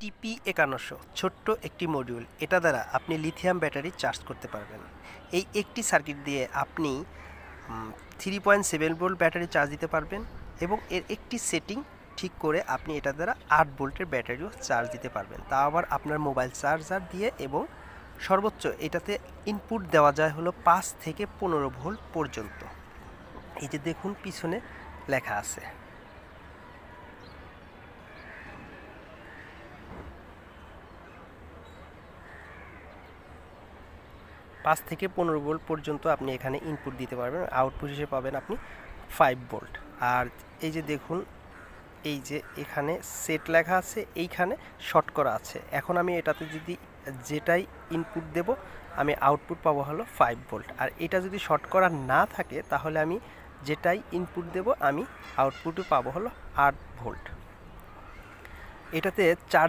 টিপি একান্নশো, ছোট্ট একটি মডিউল এটা দ্বারা আপনি লিথিয়াম ব্যাটারি চার্জ করতে পারবেন। এই একটি সার্কিট দিয়ে আপনি three point seven volt battery charge দিতে পারবেন এবং এর একটি সেটিং ঠিক করে আপনি এটা দ্বারা আট ভোল্টের ব্যাটারিও চার্জ দিতে পারবেন। তা আবার আপনার মোবাইল চার্জার দিয়ে এবং সর্বোচ্চ এটাতে ইনপুট দেওয়া যায় হলো পাঁচ থেকে পনেরো ভোল্ট পর্যন্ত। এই যে দেখুন, পিছনে লেখা আছে। পাঁচ থেকে পনেরো ভোল্ট পর্যন্ত আপনি এখানে ইনপুট দিতে পারবেন আউটপুট হিসেবে পাবেন আপনি ফাইভ ভোল্ট। আর এই যে দেখুন, এই যে এখানে সেট লেখা আছে, এইখানে শর্ট করা আছে। এখন আমি এটাতে যদি যেটাই ইনপুট দেব, আমি আউটপুট পাবো হলো ফাইভ ভোল্ট। আর এটা যদি শর্ট করা না থাকে, তাহলে আমি যেটাই ইনপুট দেব, আমি আউটপুটে পাবো হলো আট ভোল্ট। এটাতে চার